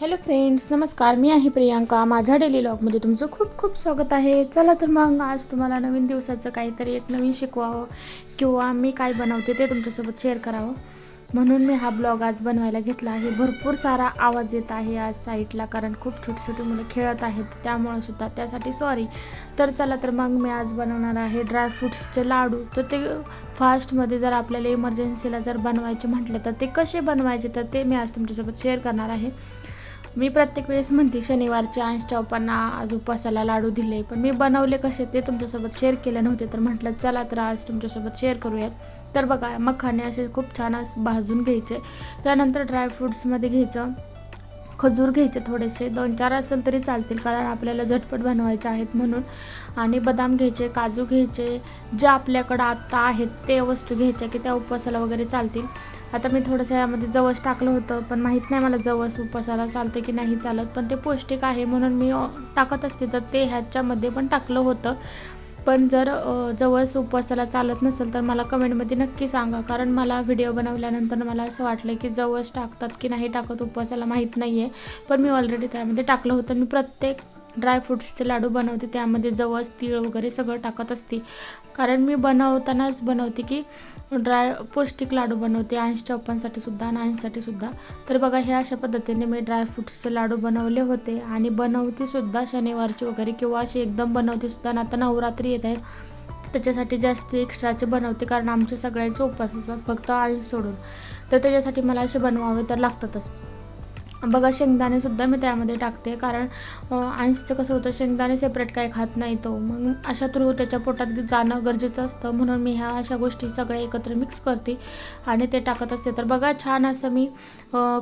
Hello friends नमस्कार. मी आहे प्रियांका. माझ्या डेली लॉगमध्ये तुमचं खूप खूप स्वागत आहे. चला तर मग आज तुम्हाला नवीन दिवसाचं काहीतरी एक नवीन शिकवावं किंवा मी काय बनवते ते तुमच्यासोबत शेअर करावं. म्हणून मी हा ब्लॉग आज बनवायला घेतला आहे. भरपूर सारा आवाज येत आहे आज साईटला कारण खूप छोटी छोटी मुलं खेळत आहेत. त्यामुळं सुद्धा त्यासाठी सॉरी तर चला तर मग मी आज बनवणार आहे ड्रायफ्रूट्सचे लाडू. तर ते फास्टमध्ये जर आपल्याला इमर्जन्सीला जर बनवायचे म्हटलं तर ते कसे बनवायचे तर ते मी आज तुमच्यासोबत शेअर करणार आहे. मी प्रत्येक वेळेस म्हणते शनिवारच्या अंश आज उपवासाला लाडू दिले पण मी बनवले कसे ते तुमच्यासोबत शेअर केले नव्हते तर म्हटलं चला तर आज तुमच्यासोबत शेअर करूयात. तर बघा मखाने असे खूप छान असं भाजून घ्यायचे त्यानंतर ड्रायफ्रूट्समध्ये घ्यायचं खजूर घ्यायचे थोडेसे दोन चार असेल तरी चालतील कारण आपल्याला झटपट बनवायचे आहेत म्हणून आणि बदाम घ्यायचे काजू घ्यायचे जे आपल्याकडं आत्ता आहेत ते वस्तू घ्यायच्या की त्या उपवासाला वगैरे चालतील. आता मी थोडंसं यामध्ये जवस टाकलं होतं पण माहीत नाही मला जवस उपवासाला चालते की नाही चालत. पण ते पौष्टिक आहे म्हणून मी टाकत असते. तर ते ह्याच्यामध्ये पण टाकलं होतं. पण जर जवळच जवस उपवासाला चालत नसेल तर मला कमेंटमध्ये नक्की सांगा. कारण मला व्हिडिओ बनवल्यानंतर मला असं वाटलं की जवस टाकतात की नाही टाकत उपवासाला माहीत नाही आहे पण मी ऑलरेडी त्यामध्ये टाकलं होतं. मी प्रत्येक ड्रायफ्रूट्सचे लाडू बनवते. त्यामध्ये जवस तीळ वगैरे सगळं टाकत असते. कारण मी बनवतानाच बनवते की ड्राय पौष्टिक लाडू बनवते अंश चौपांसाठी सुद्धा आणि अंशसाठी सुद्धा. तर बघा हे अशा पद्धतीने मी ड्रायफ्रूट्सचे लाडू बनवले होते आणि बनवते सुद्धा शनिवारचे वगैरे किंवा असे एकदम बनवते सुद्धा. आणि आता नवरात्री येत आहे त्याच्यासाठी जास्त एक्स्ट्राचे बनवते कारण आमच्या सगळ्यांचे उपवास असतात फक्त अंश सोडून. तर त्याच्यासाठी मला असे बनवावे तर लागतातच. बघा शेंगदाणे सुद्धा मी त्यामध्ये टाकते. कारण आईसचं कसं होतं शेंगदाणे सेपरेट काय खात नाही तो. मग अशा थ्रू त्याच्या पोटात जाणं गरजेचं असतं. म्हणून मी ह्या अशा गोष्टी सगळ्या एकत्र मिक्स करते आणि ते टाकत असते. तर बघा छान असं मी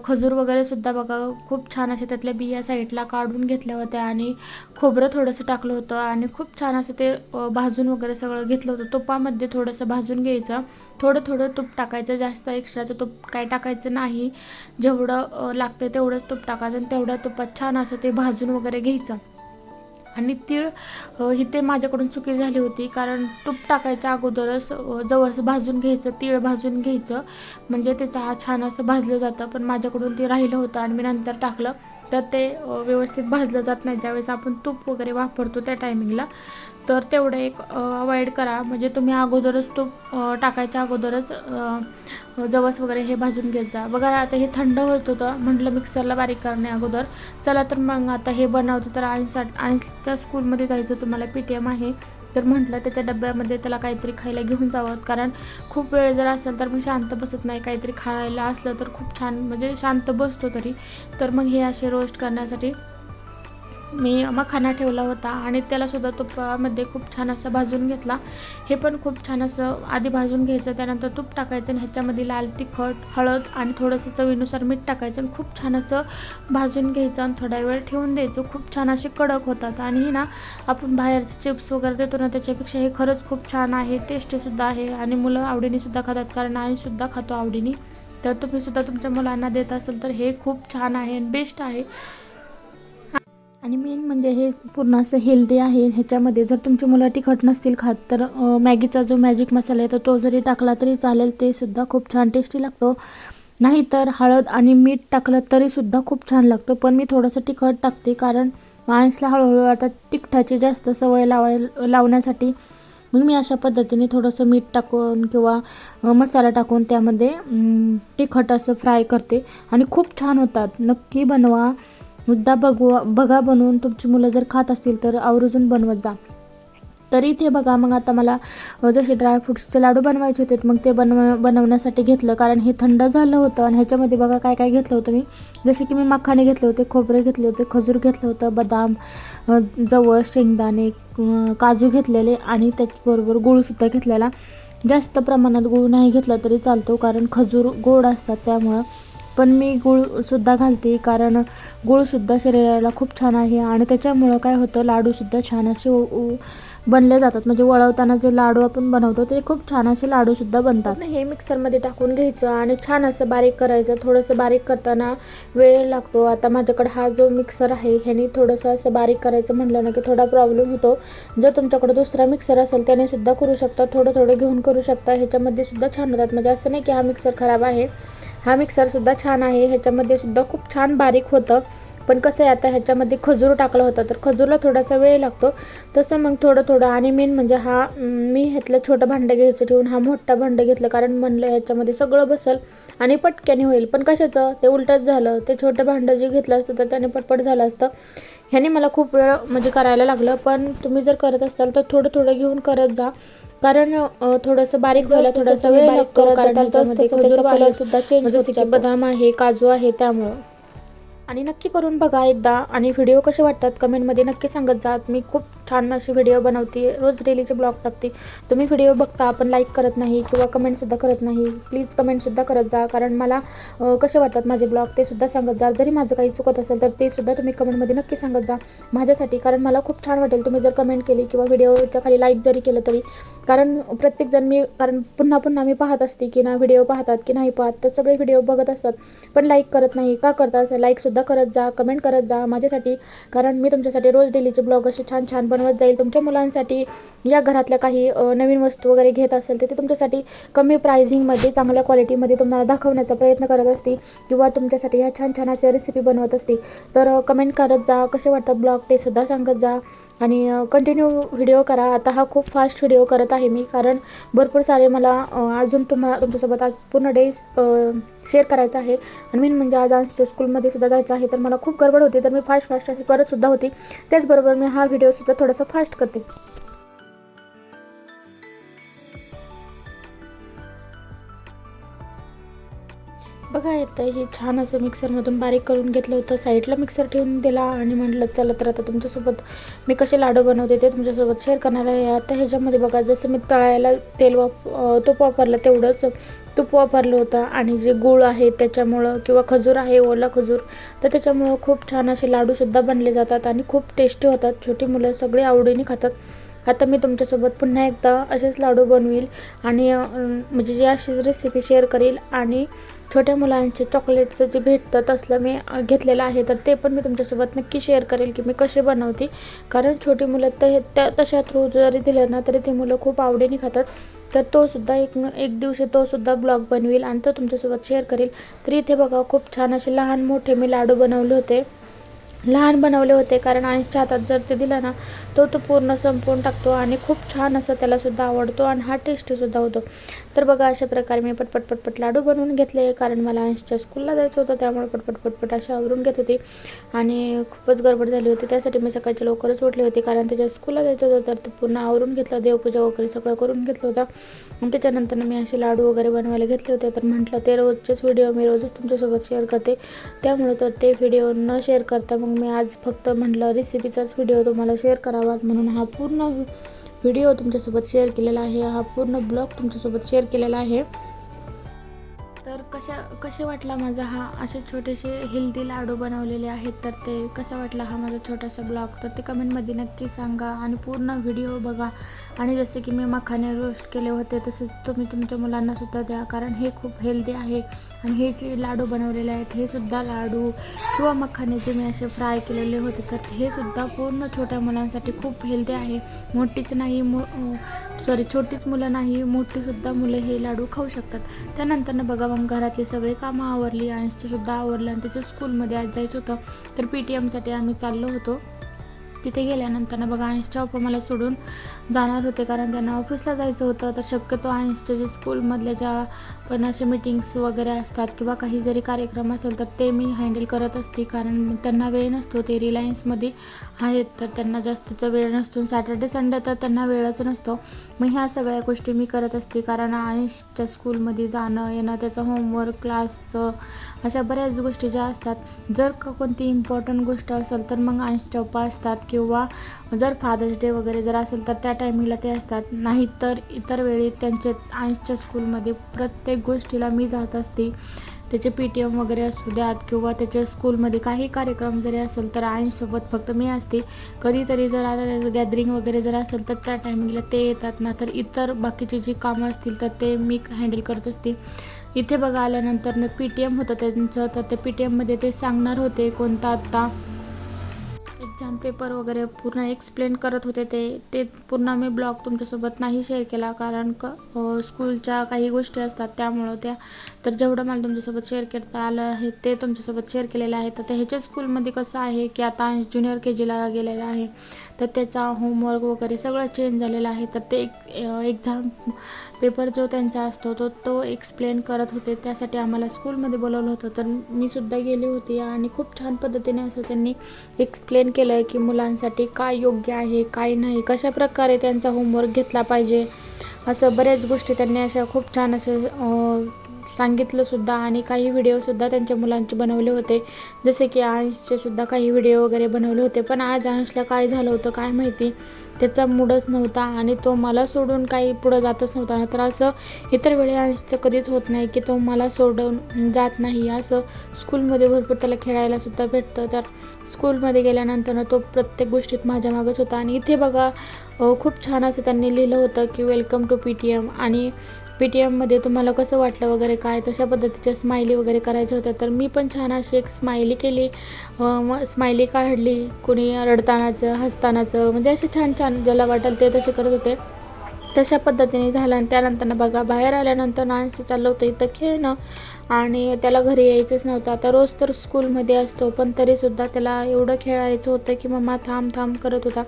खजूर वगैरे सुद्धा बघा खूप छान असे त्यातल्या बिया साईडला काढून घेतल्या होत्या आणि खोबरं थोडंसं टाकलं होतं आणि खूप छान असं ते भाजून वगैरे सगळं घेतलं होतं. तुपामध्ये थोडंसं भाजून घ्यायचं. थोडं थोडं तूप टाकायचं. जास्त एक्स्ट्राचं तूप काय टाकायचं नाही. जेवढं लागते तेवढं तेवढंच तूप टाकायचं आणि तेवढ्या तुपात छान असं ते भाजून वगैरे घ्यायचं. आणि तीळ ही ते माझ्याकडून चुकी झाली होती. कारण तूप टाकायच्या अगोदरच जवळच भाजून घ्यायचं तीळ भाजून घ्यायचं. म्हणजे ते चहा छान असं भाजलं जातं. पण माझ्याकडून ते राहिलं होतं आणि मी नंतर टाकलं. तर ते व्यवस्थित भाजलं जात नाही. ज्यावेळेस आपण तूप वगैरे वापरतो त्या टायमिंगला तर तेवढं एक अवॉइड करा. म्हणजे तुम्ही अगोदरच तूप टाकायच्या अगोदरच जवस वगैरे हे भाजून घेत जा. बघा आता हे थंड होत होतं म्हटलं मिक्सरला बारीक करणे अगोदर. चला तर मग आता हे बनवतो तर आईसाठी आईच्या स्कूलमध्ये जायचं तुम्हाला पी टी एम आहे. तर म्हटलं त्याच्या डब्यामध्ये त्याला काहीतरी खायला घेऊन जावं. कारण खूप वेळ जर असेल तर मी शांत बसत नाही. काहीतरी खायला असलं तर खूप छान म्हणजे शांत बसतो तरी. तर मग हे असे रोस्ट करण्यासाठी मी मखाना ठेवला होता आणि त्यालासुद्धा तुपामध्ये खूप छान असं भाजून घेतला. हे पण खूप छान असं आधी भाजून घ्यायचं त्यानंतर तूप टाकायचं आणि ह्याच्यामध्ये लाल तिखट हळद आणि थोडंसं चवीनुसार मीठ टाकायचं आणि खूप छान असं भाजून घ्यायचं आणि थोडा वेळ ठेवून द्यायचं. खूप छान असे कडक होतात आणि हे ना आपण बाहेरचे चिप्स वगैरे देतो ना त्याच्यापेक्षा हे खरंच खूप छान आहे टेस्टीसुद्धा आहे आणि मुलं आवडीनेसुद्धा खातात कारण आईसुद्धा खातो आवडीने. तर तुम्ही सुद्धा तुमच्या मुलांना देत असाल तर हे खूप छान आहे आणि बेस्ट आहे. आणि मेन म्हणजे हे पूर्ण असं हेल्दी आहे. ह्याच्यामध्ये जर तुमची मुलं तिखट नसतील खात तर मॅगीचा जो मॅजिक मसाला आहे तर तो जरी टाकला तरी चालेल. ते सुद्धा खूप छान टेस्टी लागतो. नाहीतर हळद आणि मीठ टाकलं तरीसुद्धा खूप छान लागतो. पण मी थोडंसं तिखट टाकते कारण माणसला हळूहळू आता तिखटाची जास्त सवय लावाय लावण्यासाठी मग मी अशा पद्धतीने थोडंसं मीठ टाकून किंवा मसाला टाकून त्यामध्ये तिखट असं फ्राय करते. आणि खूप छान होतात. नक्की बनवा. मुद्दा बघवा बघा बनवून तुमची मुलं जर खात असतील तर आवर्जून बनवत जा. तरी इथे बघा मग आता मला जसे ड्रायफ्रूट्सचे लाडू बनवायचे होते मग ते बनव बनवण्यासाठी घेतलं. कारण हे थंड झालं होतं आणि ह्याच्यामध्ये बघा काय काय घेतलं होतं मी. जसे की मी मखाने घेतले होते खोबरे घेतले होते खजूर घेतलं होतं बदाम जवळ शेंगदाणे काजू घेतलेले आणि त्याचबरोबर गूळसुद्धा घेतलेला. जास्त प्रमाणात गूळ नाही घेतला तरी चालतो कारण खजूर गोड असतात त्यामुळं पण मी गुळसुद्धा घालते कारण गूळसुद्धा शरीराला खूप छान आहे आणि त्याच्यामुळं काय होतं लाडूसुद्धा छान असे उ- बनले जातात. म्हणजे वळवताना जे लाडू आपण बनवतो ते खूप छान असे लाडूसुद्धा बनतात. हे मिक्सरमध्ये टाकून घ्यायचं आणि छान असं बारीक करायचं. थोडंसं बारीक करताना वेळ लागतो. आता माझ्याकडे हा जो मिक्सर आहे ह्यानी थोडंसं असं बारीक करायचं म्हटलं ना की थोडा प्रॉब्लेम होतो. जर तुमच्याकडे दुसरा मिक्सर असेल त्याने सुद्धा करू शकता. थोडं थोडं घेऊन करू शकता. ह्याच्यामध्ये सुद्धा छान होतात. म्हणजे असं नाही की हा मिक्सर खराब आहे. हा मिक्सरसुद्धा छान आहे. ह्याच्यामध्ये सुद्धा खूप छान बारीक होतं. पण कसं आहे आता ह्याच्यामध्ये खजूर टाकलं होतं तर खजूरला थोडासा वेळ लागतो. तसं मग थोडं थोडं आणि मेन म्हणजे हा मी ह्यातलं छोटं भांडं घ्यायचं ठेवून हा मोठा भांडं घेतलं कारण म्हणलं ह्याच्यामध्ये सगळं बसल आणि पटक्याने होईल. पण कशाचं? ते उलटच झालं. ते छोटं भांडं जे घेतलं असतं तर त्याने पटपट झालं असतं. ह्याने मला खूप वेळ म्हणजे करायला लागलं. पण तुम्ही जर करत असाल तर थोडं थोडं घेऊन करत जा. कारण थोडंसं बारीक झालं थोडासा वेळ लागतो कारण खजूर आहे सुद्धा चेंज जसे की बदाम आहे काजू आहे त्यामुळं. आणि नक्की करून बघा एकदा आणि व्हिडिओ कसे वाटतात कमेंटमध्ये नक्की सांगत जा. मी खूप छान असे व्हिडिओ बनवते. रोज डेलीचे ब्लॉग टाकते. तुम्ही व्हिडिओ बघता पण लाईक करत नाही किंवा कमेंटसुद्धा करत नाही प्लीज कमेंटसुद्धा करत जा. कारण मला कसे वाटतात माझे ब्लॉग ते सुद्धा सांगत जा. जरी माझं काही चुकत असेल तर ते सुद्धा तुम्ही कमेंटमध्ये नक्की सांगत जा. माझ्यासाठी कारण मला खूप छान वाटेल तुम्ही जर कमेंट केली किंवा व्हिडिओच्या खाली लाईक जरी केलं तरी. कारण प्रत्येकजण मी कारण पुन्हा पुन्हा मी पाहत असते की ना व्हिडिओ पाहतात की नाही पाहत तर सगळे व्हिडिओ बघत असतात. पण लाईक करत नाही. का करता? असं लाईकसुद्धा करत जा कमेंट करत जा माझ्यासाठी. कारण मी तुमच्यासाठी रोज डेलीचे ब्लॉग असे छान छान बनवत जाईल. तुमच्या मुलांसाठी या घरातल्या काही नवीन वस्तू वगैरे घेत असेल तर ते तुमच्यासाठी कमी प्रायझिंगमध्ये चांगल्या क्वालिटीमध्ये तुम्हाला दाखवण्याचा प्रयत्न करत असते किंवा तुमच्यासाठी ह्या छान छान अशा रेसिपी बनवत असते तर कमेंट करत जा. कसे वाटतात ब्लॉग ते सुद्धा सांगत जा. आणि कंटिन्यू व्हिडिओ करा. आता हा खूप फास्ट व्हिडिओ करत आहे मी कारण भरपूर सारे मला अजून तुम्हाला तुमच्यासोबत आज पूर्ण डे शेअर करायचा आहे. आणि मेन म्हणजे आज आमच्या स्कूलमध्ये सुद्धा जायचं आहे तर मला खूप गडबड होती तर मी फास्ट फास्ट अशी करतसुद्धा होती. त्याचबरोबर मी हा व्हिडिओसुद्धा थोडासा फास्ट करते. बघा येतं हे छान असं मिक्सरमधून बारीक करून घेतलं होतं. साईडला मिक्सर ठेवून दिला आणि म्हटलं चला तर आता तुमच्यासोबत मी कसे लाडू बनवते ते तुमच्यासोबत शेअर करणार आहे. आता ह्याच्यामध्ये बघा जसं मी तळायला तेल वाप तूप वापरलं तेवढंच तूप वापरलं होतं. आणि जे गूळ आहे त्याच्यामुळं किंवा खजूर आहे ओला खजूर तर त्याच्यामुळं खूप छान असे लाडूसुद्धा बनले जातात आणि खूप टेस्टी होतात. छोटी मुलं सगळे आवडीने खातात. आता मी तुमच्यासोबत पुन्हा एकदा असेच लाडू बनवील आणि म्हणजे जी अशी रेसिपी शेअर करील आणि छोट्या मुलांचे चॉकलेटचं जे भेटतं तसलं मी घेतलेलं आहे. तर ते पण मी तुमच्यासोबत नक्की शेअर करेल की मी कसे बनवते. कारण छोटी मुलं तर हे त्या तशा थ्रू जरी दिलं ना तरी ते मुलं खूप आवडीने खातात. तर तो सुद्धा एक एक दिवशी तो सुद्धा ब्लॉग बनवेल आणि तो तुमच्यासोबत शेअर करेल. तर इथे बघा खूप छान असे लहान मोठे मी लाडू बनवले होते. लहान बनवले होते कारण आईच्या हातात जर ते दिलं ना तो तो पूर्ण संपवून टाकतो आणि खूप छान असं त्यालासुद्धा आवडतो आणि हा टेस्टीसुद्धा होतो. तर बघा अशा प्रकारे मी पटपट पटपट लाडू बनवून घेतले. कारण मला अंशच्या स्कूलला जायचं होतं त्यामुळे पटपट पटपट अशा आवरून घेत होती. आणि खूपच गडबड झाली होती. त्यासाठी मी सकाळची लवकरच उठले होते. कारण त्याच्या स्कूलला जायचं होतं तर ते पूर्ण आवरून घेतलं देवपूजा वगैरे सगळं करून घेतलं होतं. आणि त्याच्यानंतर मी असे लाडू वगैरे बनवायला घेतले होते. तर म्हटलं ते रोजचेच व्हिडिओ मी रोजच तुमच्यासोबत शेअर करते. त्यामुळं तर ते व्हिडिओ न शेअर करता मग मी आज फक्त म्हटलं रेसिपीचाच व्हिडिओ तुम्हाला शेअर करावा. म्हणून हा पूर्ण व्हिडिओ तुमच्यासोबत शेअर केलेला आहे. हा पूर्ण ब्लॉग तुमच्यासोबत शेअर केलेला आहे. कशा कसे वाटला माझा हा असे छोटेसे हेल्दी लाडू बनवलेले आहेत? तर ते कसा वाटला हा माझा छोटासा ब्लॉग तर ते कमेंटमध्ये नक्की सांगा आणि पूर्ण व्हिडिओ बघा. आणि जसे की मी मखाने रोस्ट केले होते तसेच तुम्ही तुमच्या मुलांना सुद्धा द्या कारण हे खूप हेल्दी आहे. आणि हे जे लाडू बनवलेले आहेत हे सुद्धा लाडू किंवा मखाने जे मी असे फ्राय केलेले होते तर हे सुद्धा पूर्ण छोट्या मुलांसाठी खूप हेल्दी आहे. मोठीच नाही मो सॉरी छोटीच मुलं नाही मोठीसुद्धा मुलं हे लाडू खाऊ शकतात. त्यानंतर बघा मग घरातली सगळी कामं आवरली आणि सुद्धा आवरलं आणि त्याच्या स्कूलमध्ये आज जायचं होतं. तर पी टी एमसाठी आम्ही चाललो होतो. तिथे गेल्यानंतर बघा अंशच्या पप्पा मला सोडून जाणार होते. कारण त्यांना ऑफिसला जायचं होतं. तर शक्यतो आयन्सच्या जे स्कूलमधल्या ज्या पण असे मिटिंग्स वगैरे असतात किंवा काही जरी कार्यक्रम असेल तर ते मी हँडल करत असते. कारण त्यांना वेळ नसतो. ते रिलायन्समध्ये आहेत. तर त्यांना जास्तचा वेळ नसतो. सॅटर्डे संडे तर त्यांना वेळच नसतो. मग ह्या सगळ्या गोष्टी मी करत असते. कारण आयन्सच्या स्कूलमध्ये जाणं येणं त्याचं होमवर्क क्लासचं अशा बऱ्याच गोष्टी ज्या असतात जर का कोणती इम्पॉर्टंट गोष्ट असेल तर मग आयुषच्या असतात किंवा जर फादर्स डे वगैरे जर असेल तर त्या टायमिंगला ते असतात. नाही तर इतर वेळी त्यांचे अंशच्या स्कूलमध्ये प्रत्येक गोष्टीला मी जात असते. त्याचे पी टी एम वगैरे असू द्यात किंवा त्याच्या स्कूलमध्ये काही कार्यक्रम जरी असेल तर आईसोबत फक्त मी असते. कधीतरी जर आता त्याचं गॅदरिंग वगैरे जर असेल तर त्या टायमिंगला ते येतात. ना तर इतर बाकीची जी कामं असतील तर ते मी हँडल करत असते. इथे बघा आल्यानंतर पी टी एम होतं त्यांचं. तर ते पी टी एममध्ये ते सांगणार होते कोणता आत्ता एक्झाम पेपर वगैरे पूर्ण एक्सप्लेन करत होते ते. ते पूर्ण मी ब्लॉग तुमच्यासोबत नाही शेअर केला कारण क स्कूलच्या काही गोष्टी असतात त्यामुळं त्या तर जेवढं मला तुमच्यासोबत शेअर करता आलं आहे ते तुमच्यासोबत शेअर केलेलं आहे. तर ह्याच्या स्कूलमध्ये कसं आहे की आता ज्युनियर के जीला गेलेला आहे. तर त्याचा होमवर्क वगैरे सगळं चेंज झालेलं आहे. तर ते एक एक्झाम पेपर जो त्यांचा असतो तो तो एक्सप्लेन करत होते. त्यासाठी आम्हाला स्कूलमध्ये बोलवलं होतं. तर मी सुद्धा गेली होती आणि खूप छान पद्धतीने असं त्यांनी एक्सप्लेन केलं आहे की मुलांसाठी काय योग्य आहे काय नाही कशा प्रकारे त्यांचा होमवर्क घेतला पाहिजे. असं बऱ्याच गोष्टी त्यांनी अशा खूप छान असे सांगितलंसुद्धा सांगितलं सुद्धा आणि काही व्हिडिओसुद्धा त्यांच्या मुलांचे बनवले होते. जसे की अंशचे सुद्धा काही व्हिडिओ वगैरे बनवले होते. पण आज अंशला काय झालं होतं काय माहिती? त्याचा मूडच नव्हता आणि तो मला सोडून काही पुढं जातच नव्हता. ना तर असं इतर वेळी अंशचं कधीच होत नाही की तो मला सोडून जात नाही. असं स्कूलमध्ये भरपूर त्याला खेळायला सुद्धा भेटतं. तर स्कूलमध्ये गेल्यानंतर तो प्रत्येक गोष्टीत माझ्या मागच होता. आणि इथे बघा खूप छान असं त्यांनी लिहिलं होतं की welcome to P T M आणि पी टी एममध्ये तुम्हाला कसं वाटलं वगैरे काय तशा पद्धतीच्या स्माइली वगैरे करायच्या होत्या. तर मी पण छान अशी एक स्माइली केली. मग स्माइली काढली कुणी रडतानाचं हसतानाचं म्हणजे असे छान छान ज्याला वाटेल ते तसे करत होते. तशा पद्धतीने झालं आणि त्यानंतर बघा बाहेर आल्यानंतर नांस चाललं होतं इथं खेळणं आणि त्याला घरी यायचंच नव्हतं. आता रोज तर स्कूलमध्ये असतो पण तरीसुद्धा त्याला एवढं खेळायचं होतं की मम्मा थांब थांब करत होता.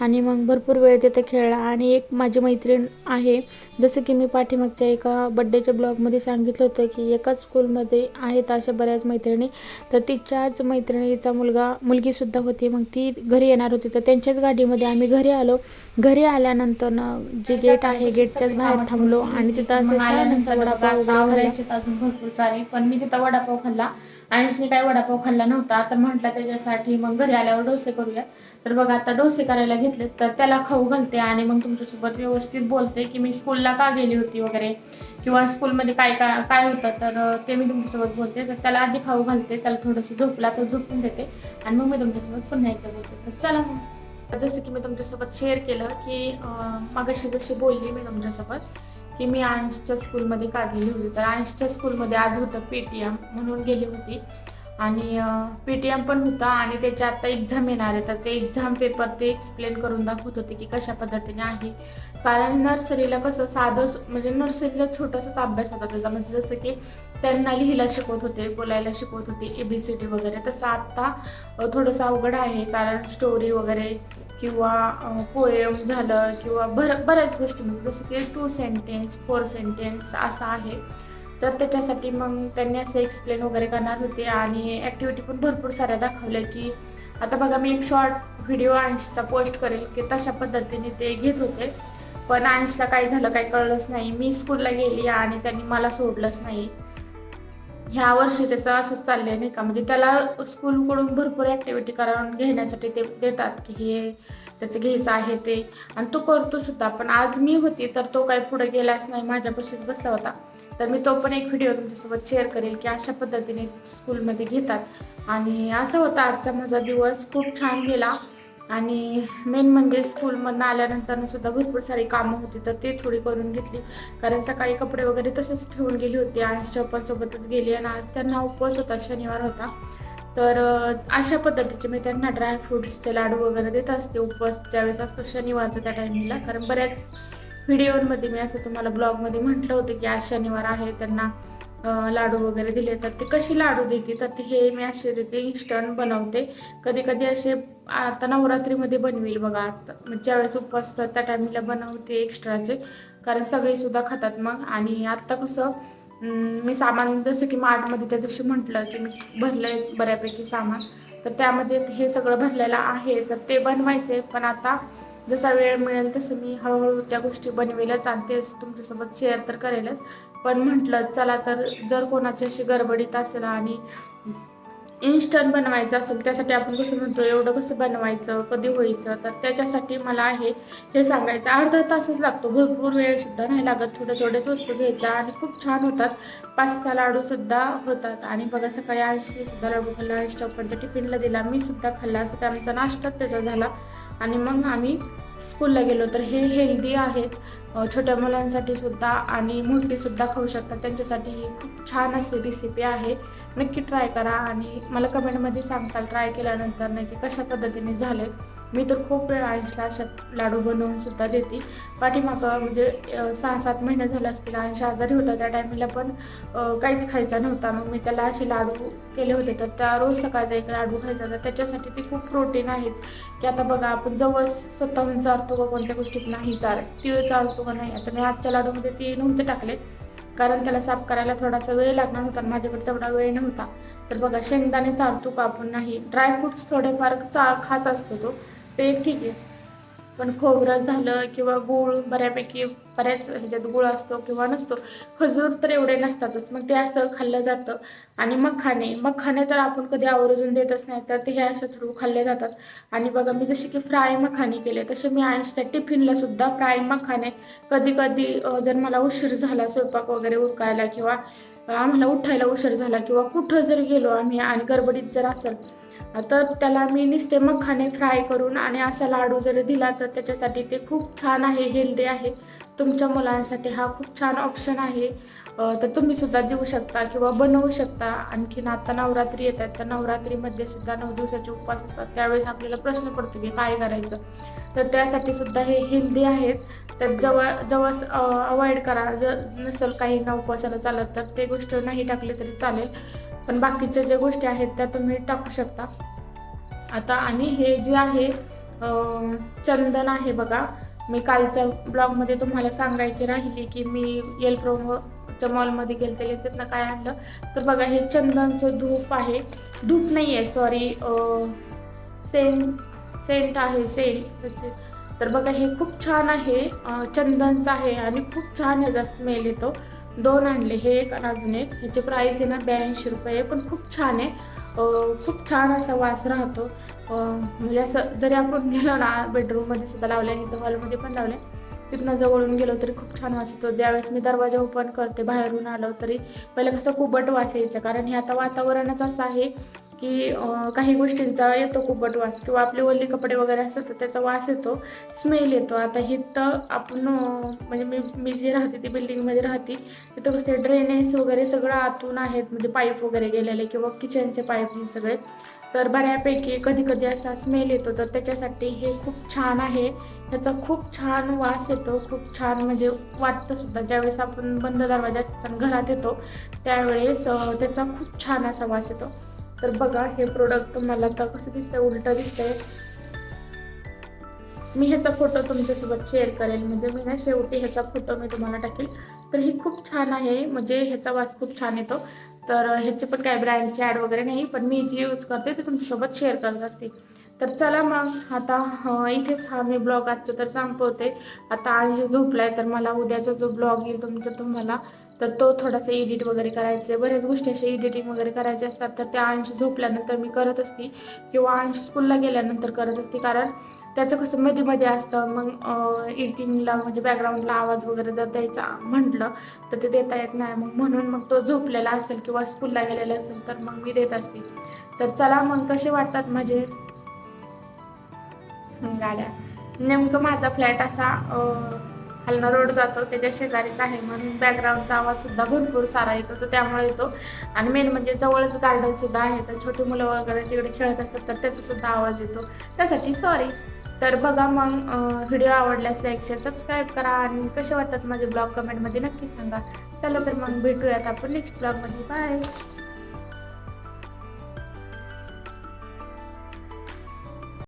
आणि मग भरपूर वेळ तिथं खेळला. आणि एक माझी मैत्रीण आहे जसं की मी पाठीमागच्या एका बड्डेच्या ब्लॉगमध्ये सांगितलं होतं की एकाच स्कूलमध्ये आहेत अशा बऱ्याच मैत्रिणी. तर तिच्याच मैत्रिणीचा मुलगा मुलगीसुद्धा होती. मग ती घरी येणार होती. तर त्यांच्याच गाडीमध्ये आम्ही घरी आलो. घरी आल्यानंतर ना जे गेट आहे गेटच्याच बाहेर थांबलो. आणि तिथं असं वडापाव. अजून भरपूर सारे. पण मी तिथं वडापाव खाल्ला. आणि काय वडापाव खाल्ला नव्हता. तर म्हटलं त्याच्यासाठी मग घरी आल्यावर डोसे करूया. तर बघा आता डोसे करायला घेतले तर त्याला खाऊ घालते आणि मग तुमच्यासोबत व्यवस्थित बोलते की मी स्कूलला का गेली होती वगैरे? किंवा स्कूलमध्ये काय काय काय होतं? तर ते मी तुमच्यासोबत बोलते. तर त्याला आधी खाऊ घालते त्याला थोडंसं झोपला तर झोपून देते आणि मग मी तुमच्यासोबत पुन्हा एकदा बोलते. तर चला मग. जसं की मी तुमच्यासोबत शेअर केलं की मागाशी मगाशी जशी बोलली मी तुमच्यासोबत की मी अंशच्या स्कूलमध्ये का गेली होती? तर अंशच्या स्कूलमध्ये आज होतं पी टी एम म्हणून गेली होती. आणि पी टी एम पण होता आणि त्याच्या आत्ता एक्झाम येणार आहे. तर ते एक्झाम पेपर ते एक्सप्लेन करून दाखवत होते की कशा पद्धतीने आहे. कारण नर्सरीला कसं साधं स- म्हणजे नर्सरीला छोटासाच अभ्यास होता त्याचा. म्हणजे जसं की त्यांना लिहिला शिकवत होते बोलायला शिकवत होते ए बी सी डी वगैरे. तसं आत्ता थोडंसं अवघड आहे. कारण स्टोरी वगैरे किंवा पोएम झालं किंवा भर बऱ्याच गोष्टी म्हणजे जसं की टू सेंटेन्स फोर सेंटेन्स असं आहे. तर त्याच्यासाठी मग त्यांनी असं एक्सप्लेन वगैरे करणार होते आणि ॲक्टिव्हिटी पण भरपूर साऱ्या दाखवल्या की आता बघा मी एक शॉर्ट व्हिडिओ आयन्सचा पोस्ट करेल की तशा पद्धतीने ते घेत होते. पण आयन्सला काय झालं काय कळलंच नाही. मी स्कूलला गेली आणि त्यांनी मला सोडलंच नाही. ह्या वर्षी त्याचं असंच चाललंय नाही का? म्हणजे त्याला स्कूलकडून भरपूर ॲक्टिव्हिटी करावून घेण्यासाठी ते देतात की हे त्याचं घ्यायचं आहे ते. आणि तो करतो सुद्धा. पण आज मी होती तर तो काही पुढे गेलाच नाही. माझ्यापाशीच बसला होता. तर मी तो पण एक व्हिडिओ तुमच्यासोबत शेअर करेल की अशा पद्धतीने स्कूलमध्ये घेतात. आणि असा होता आजचा माझा दिवस. खूप छान गेला. आणि मेन म्हणजे स्कूलमधनं आल्यानंतर सुद्धा भरपूर सारी कामं होती तर ते थोडी करून घेतली. कारण सकाळी कपडे वगैरे तसेच ठेवून गेली होती. आणि चप्पांसोबतच गेली आणि आज त्यांना उपवास होता शनिवार होता. तर अशा पद्धतीचे मी त्यांना ड्रायफ्रुट्सचे लाडू वगैरे देत असते. उपवास ज्यावेळेस असतो शनिवारचा त्या टायमिंगला कारण बऱ्याच व्हिडिओमध्ये मी असं तुम्हाला ब्लॉगमध्ये म्हटलं होतं की आज शनिवार आहे त्यांना लाडू वगैरे दिले तर ते कशी लाडू देते? तर ते हे मी असे देते इन्स्टंट बनवते. कधी कधी असे आता नवरात्रीमध्ये बनवेल बघा. आता ज्यावेळेस उपवास असतात त्या टायमिंगला बनवते एक्स्ट्राचे कारण सगळे सुद्धा खातात मग. आणि आत्ता कसं मी सामान जसं की मार्टमध्ये त्या दिवशी म्हटलं की मी भरलंय बऱ्यापैकी सामान. तर त्यामध्ये हे सगळं भरलेलं आहे. तर ते बनवायचे. पण आता जसा वेळ मिळेल तसं मी हळूहळू त्या गोष्टी बनवेलच आणि ते तुमच्यासोबत शेअर तर करेलच. पण म्हटलं चला तर जर कोणाची अशी गडबडीत असेल आणि इन्स्टंट बनवायचं असेल त्यासाठी आपण कसं म्हणतो एवढं कसं बनवायचं कधी व्हायचं? तर त्याच्यासाठी मला आहे हे सांगायचं. अर्धा तासच लागतो भरपूर वेळसुद्धा नाही लागत. थोड्या थोड्याच वस्तू घ्यायच्या आणि खूप छान होतात. पाच सहा लाडूसुद्धा होतात. आणि बघा सकाळी ऐंशी सुद्धा लाडू खाल्ला ऐंशी टिफिनला दिला मी सुद्धा खाल्ला. असं त्या आमचा नाश्ताच त्याचा झाला. आणि मग आम्ही स्कूलला गेलो. तर हे हेल्दी आहेत. छोट्या मुलांसाठी सुद्धा आणि मोठीसुद्धा खाऊ शकतात. त्यांच्यासाठी ही खूप छान अशी रेसिपी आहे. नक्की ट्राय करा आणि मला कमेंटमध्ये सांगताल. ट्राय केल्यानंतर नक्की कशा पद्धतीने झाले. मी तर खूप वेळ आईसला अशा लाडू बनवून सुद्धा देते. पाठीमागं म्हणजे सहा सात महिने झाले असतील आईशी आजारी होता त्या टायमिंगला पण काहीच खायचा नव्हता. मग मी त्याला असे लाडू केले होते. तर त्या रोज सकाळचा एक लाडू खायचा तर त्याच्यासाठी ते खूप प्रोटीन आहेत. की आता बघा आपण जवळ स्वतःहून चारतो का कोणत्या गोष्टीत नाही चार तिळ चालतो का नाही. आता मी आजच्या लाडूमध्ये ते नव्हते टाकले. कारण त्याला साफ करायला थोडासा वेळ लागणार होता माझ्याकडे तेवढा वेळ नव्हता. तर बघा शेंगदाणे चालतो का आपण नाही. ड्रायफ्रुट्स थोडेफार चा खात असतो तो. ते ठीक आहे. पण खोबरं झालं किंवा गूळ बऱ्यापैकी बऱ्याच ह्याच्यात गुळ असतो किंवा नसतो खजूर तर एवढे नसतातच. मग ते असं खाल्लं जातं आणि मखाने मखाने तर आपण कधी आवर्जून देतच नाही तर ते हे असं थ्रू खाल्ले जातात. आणि बघा मी जसे की फ्राय मखाने केले तसे मी आईच्या टिफिनला सुद्धा फ्राय मखाने कधी कधी जर मला उशीर झाला स्वयंपाक वगैरे उरकायला किंवा आम्हाला उठायला उशीर झाला किंवा कुठं जर गेलो आम्ही आणि गडबडीत जर असेल तर त्याला मी नुसते मखाने फ्राय करून आणि असा लाडू जर दिला तर त्याच्यासाठी ते खूप छान आहे हेल्दी आहे. तुमच्या मुलांसाठी हा खूप छान ऑप्शन आहे. तर तुम्ही सुद्धा देऊ शकता किंवा बनवू शकता. आणखीन आता नवरात्री येतात तर नवरात्रीमध्ये सुद्धा नऊ दिवसाचे उपवास असतात. त्यावेळेस आपल्याला प्रश्न पडतो की काय करायचं? तर त्यासाठी सुद्धा हे हेल्दी आहेत तर जवळ जवळ अवॉइड करा. जर नसेल काही न उपवासाला चालत तर ते गोष्ट नाही टाकली तरी चालेल. पण बाकीच्या ज्या गोष्टी आहेत त्या तुम्ही टाकू शकता. आता आणि हे जे आहे चंदन आहे बघा. मी कालच्या ब्लॉगमध्ये तुम्हाला सांगायची राहिली की मी येल प्रोमोच्या मॉलमध्ये गेलते तिथनं काय आणलं? तर बघा हे चंदनचं धूप आहे. धूप नाही आहे सॉरी सेंट सेंट आहे सेंट त्याचे तर बघा हे खूप छान आहे चंदनचं आहे आणि खूप छान ह्याचा स्मेल येतो. दोन आणले हे एक आणि अजून एक. ह्याची प्राईस आहे ना ब्याऐंशी रुपये पण खूप छान आहे. खूप छान असा वास राहतो. म्हणजे असं जरी आपण गेलो ना बेडरूममध्ये सुद्धा लावले आणि इथं हॉलमध्ये पण लावले तिथनं जवळून गेलो तरी खूप छान वास येतो. ज्यावेळेस मी दरवाजा ओपन करते बाहेरून आलो तरी पहिलं कसं खूपट वास यायचं. कारण हे आता वातावरणच असं आहे की काही गोष्टींचा येतो कुबट वास किंवा आपले ओले कपडे वगैरे असतात तर त्याचा वास येतो स्मेल येतो. आता हे तर आपण म्हणजे मी मी जी राहते ती बिल्डिंगमध्ये राहते तिथं कसे ड्रेनेज वगैरे सगळं आतून आहेत म्हणजे पाईप वगैरे गेलेले किंवा किचनचे पाईप सगळे. तर बऱ्यापैकी कधी कधी असा स्मेल येतो. तर त्याच्यासाठी हे खूप छान आहे. ह्याचा खूप छान वास येतो. खूप छान म्हणजे वाटतं सुद्धा. ज्यावेळेस आपण बंद दरवाजा घरात येतो त्यावेळेस त्याचा खूप छान असा वास येतो. तर बघा हे प्रोडक्ट तुम्हाला आता कसं दिसतंय उलटं दिसतंय. मी ह्याचा फोटो तुमच्यासोबत शेअर करेल. म्हणजे मी ना शेवटी ह्याचा फोटो मी तुम्हाला टाकेल. तर ही खूप छान आहे. म्हणजे ह्याचा वास खूप छान येतो. तर ह्याचे पण काय ब्रँडची ॲड वगैरे नाही पण मी जी यूज करते ते तुमच्यासोबत शेअर करत असते. तर चला मग आता इथेच हा मी ब्लॉग आजचं तर संपवते. आता अंश झोपलाय तर मला उद्याचा जो ब्लॉग येईल तुमचा तुम्हाला तर तो थोडासा एडिट वगैरे करायचे. बऱ्याच गोष्टी अशा एडिटिंग वगैरे करायचे असतात. तर त्या अंश झोपल्यानंतर मी करत असते किंवा अंश स्कूलला गेल्यानंतर करत असते. कारण त्याचं कसं मध्ये मध्ये असतं. मग एडिटिंगला म्हणजे बॅकग्राऊंडला आवाज वगैरे जर द्यायचा म्हटलं तर ते देता येत नाही. मग म्हणून मग तो झोपलेला असेल किंवा स्कूलला गेलेला असेल तर मग मी देत असते. तर चला मग कसे वाटतात माझे गाड्या? नेमकं माझा फ्लॅट असा खालनं रोड जातो त्याच्या शेजारीच आहे. म्हणून बॅकग्राऊंडचा आवाज सुद्धा भरपूर सारा येतो तर त्यामुळे येतो. आणि मेन म्हणजे जवळच गार्डन सुद्धा आहे तर छोटी मुलं वगैरे तिकडे खेळत असतात तर त्याचा सुद्धा आवाज येतो. त्यासाठी सॉरी तर बघा मग व्हिडिओ आवडल्यास लाईक शेअर सबस्क्राईब करा. आणि कसे वाटतात माझे ब्लॉग कमेंटमध्ये नक्की सांगा. चला तर मग भेटूयात आपण नेक्स्ट ब्लॉगमध्ये बाय